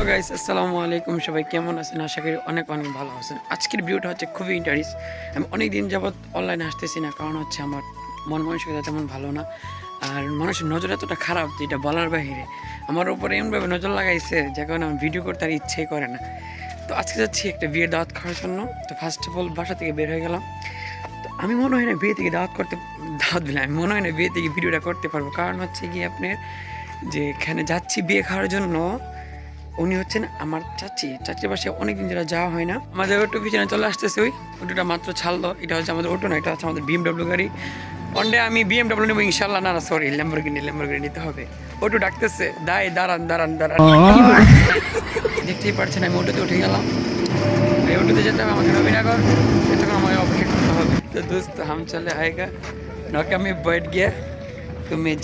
Hello guys আসসালামু আলাইকুম সবাই কেমন আছেন? আশা করি অনেক অনেক ভালো আছেন। আজকের ভিডিওটা হচ্ছে খুবই ইন্টারেস্ট আমি অনেক দিন যাবৎ অনলাইনে আসতেছি না, কারণ হচ্ছে আমার মন মানসিকতা তেমন ভালো না। আর মানুষের নজর এতটা খারাপ যেটা বলার বাহিরে। আমার উপরে এমনভাবে নজর লাগাইছে যে কারণে আমার ভিডিও করতে আর ইচ্ছেই করে না। তো আজকে যাচ্ছি একটা বিয়ের দাওয়াত খাওয়ার জন্য। তো ফার্স্ট অফ অল বাসা থেকে বের হয়ে গেলাম। তো আমি মনে হয় না বিয়ে থেকে দাওয়াত করতে, দাওয়াত দিলাম। আমি মনে হয় না বিয়ে থেকে ভিডিওটা করতে পারব। কারণ হচ্ছে কি আপনার যে এখানে যাচ্ছি বিয়ে খাওয়ার জন্য উনি হচ্ছেন আমার চাচি। চাচির পাশে অনেকদিন যারা যাওয়া হয় না। আমাদের অটো পিছনে চলে আসতেছে ওই। অটোটা মাত্র ছাড়লো। এটা হচ্ছে আমাদের অটো না এটা হচ্ছে আমাদের বিএমডাব্লিউ গাড়ি। অন্ডে আমি বিএমডাব্লিউ নেব ইনশাল্লাহ। না না সরি ল্যাম্বরগিনি ল্যাম্বরগিনি নিতে হবে। অটো ডাকতেছে দায় দাঁড়ান দাঁড়ান দাঁড়ান। দেখতেই পারছেন আমি অটোতে উঠে গেলাম। এই অটোতে যেতে হবে আমাকে নবীনগর। এতক্ষণ আমাকে অপেক্ষা করতে হবে। তো দোস্ত হাম চলে আয়গা। নাকি আমি বয়েট गया তুমি मैं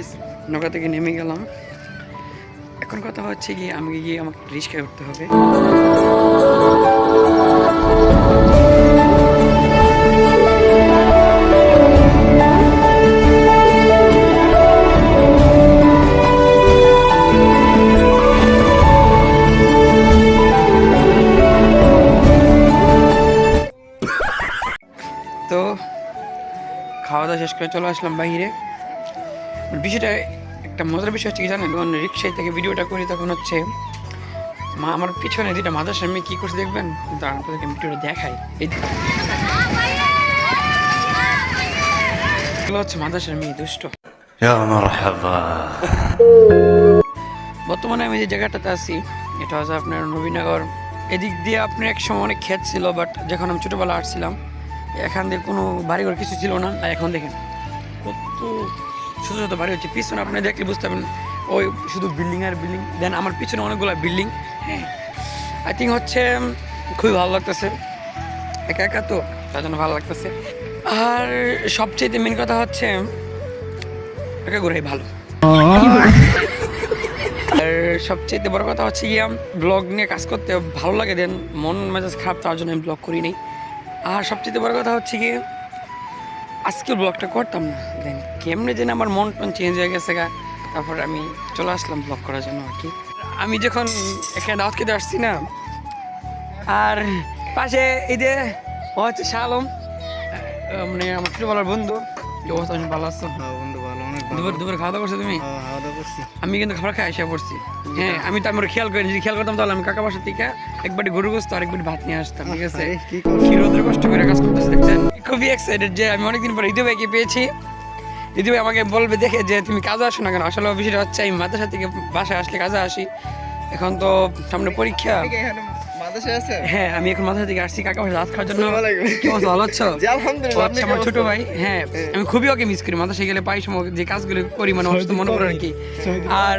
গাইস নৌকা থেকে নেমে গেলাম। এখন কথা হচ্ছে গিয়ে আমাকে গিয়ে আমাকে রিক্সায় উঠতে হবে। তো, খাওয়া দাওয়া শেষ করে চলে আসলাম বাইরে। মানে বিষয়টা একটা মজার বিষয় হচ্ছে কি জানেন যখন রিক্সায় থেকে ভিডিওটা করি তখন হচ্ছে মা আমার পিছনে দুটা মাদার স্বামী কী করছে দেখবেন? দাঁড়ান আপনাদেরকে ভিডিওটা দেখাই। এই হচ্ছে মাদার স্বামী দুষ্ট। বর্তমানে আমি যে জায়গাটাতে আছি এটা হচ্ছে আপনার নবীনগর। এদিক দিয়ে আপনি এক সময় অনেক খেত ছিল বাট যখন আমি ছোটোবেলা আসছিলাম এখান দিয়ে কোনো বাড়িঘর কিছু ছিল না। আর এখন দেখেন কত ছোটো ছোটো বাড়ি হচ্ছে, পিছনে আপনি দেখলে বুঝতে পারবেন, ওই শুধু বিল্ডিং আর বিল্ডিং দেন আমার পিছনে অনেকগুলো বিল্ডিং হ্যাঁ। আই থিঙ্ক হচ্ছে, খুবই ভালো লাগতেছে। একা একা তো, তার জন্য ভালো লাগতেছে। আর সবচেয়ে মেন কথা হচ্ছে, একা ঘুরাই ভালো। আর সবচেয়ে বড় কথা হচ্ছে গিয়ে ব্লগ নিয়ে কাজ করতে ভালো লাগে দেন মন মেজাজ খারাপ, তার জন্য আমি ব্লগ করি নাই। আর সবচেয়ে বড় কথা হচ্ছে গিয়ে আজকে ব্লগটা করতাম না। দেন কেমনে যেন আমার মন টন চেঞ্জ হয়ে গেছে গা। তারপর আমি চলে আসলাম ব্লগ করার জন্য আর কি। আমি যখন এখানে দাওয়াত খেতে আসছি না, আর পাশে এই যে, ও হচ্ছে শালম। মানে আমার ছোটবেলার বন্ধু। অবস্থা ভালো আছো? হ্যাঁ বন্ধু ভালো। দুপুর দুপুর খাওয়া দাওয়া করছ তুমি? হ্যাঁ, আমি কিন্তু খাবার খাই এসে পড়ছি। হ্যাঁ আমি তো আমার খেয়াল করি যদি খেয়াল করতাম তাহলে আমি কাকা বাসা থেকে একবারটি গরু গোস্ত আর একবারটি ভাত নিয়ে আসতাম ঠিক আছে? কি? কষ্ট করে কাজ করতেছে দেখছেন? খুবই এক্সাইটেড যে আমি অনেকদিন পরে ইদু ভাইকে পেয়েছি। ইদু ভাই আমাকে বলবে দেখে যে তুমি কাজে আসো না কেন? আসলে বিষয়টা হচ্ছে আমি মাদ্রাসা থেকে বাসায় আসলে কাজে আসি। এখন তো সামনে পরীক্ষা। হ্যাঁ আমি এখন মাথা থেকে আসছি। কাকা বাসা রাত খাওয়ার জন্য কি অবস্থা? ভালো আছো? আলহামদুলিল্লাহ, আচ্ছা আমার ছোট ভাই। হ্যাঁ আমি খুবই ওকে মিস করি। মাদ্রাসায় গেলে পাই সময় যে কাজগুলো করি মানে অসুস্থ মনে পড়ে আর কি আর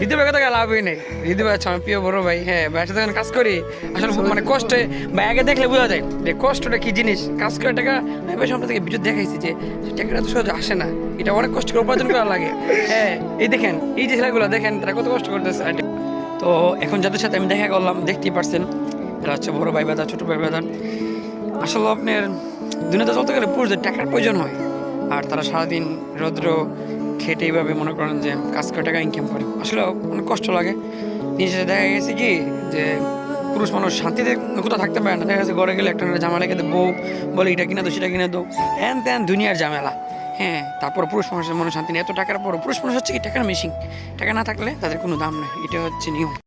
হৃদয় ভাই কথা লাভই নেই। হৃদয় ভাই আমার প্রিয় বড় ভাই। হ্যাঁ ভাইয়ের সাথে কাজ করি। আসলে মানে কষ্টে ভাই আগে দেখলে বোঝা যায় যে কষ্টটা কি জিনিস। কাজ করে টাকা আমি ভাই সামনে থেকে ভিডিও দেখাইছি যে টাকাটা তো সহজে আসে না। এটা অনেক কষ্ট করে উপার্জন করা লাগে। হ্যাঁ এই দেখেন এই যে ছেলেগুলো দেখেন তারা কত কষ্ট করতেছে। তো এখন যাদের সাথে আমি দেখা করলাম দেখতেই পারছেন। এরা হচ্ছে বড় ভাই বাদা ছোট ভাই বাদা আসলে আপনার দুনিয়াতে চলতে গেলে পুরুষদের টাকার প্রয়োজন হয়। আর তারা সারাদিন রৌদ্র খেটে এইভাবে মনে করেন যে কাজ করে টাকা ইনকাম করে। আসলে অনেক কষ্ট লাগে। নিজে দেখা গেছে কি যে পুরুষ মানুষ শান্তিতে কোথাও থাকতে পারে না। দেখা গেছে ঘরে গেলে একটা লেগে দেয়, বউ বলে এটা কিনা দো সেটা কিনে দো হ্যান ত্যান দুনিয়ার ঝামেলা। হ্যাঁ তারপর পুরুষ মানুষের মনে শান্তি নেই। এত টাকার পর পুরুষ মানুষ হচ্ছে কি? টাকার মেশিন টাকা না থাকলে তাদের কোনো দাম নেই। এটা হচ্ছে নিয়ম।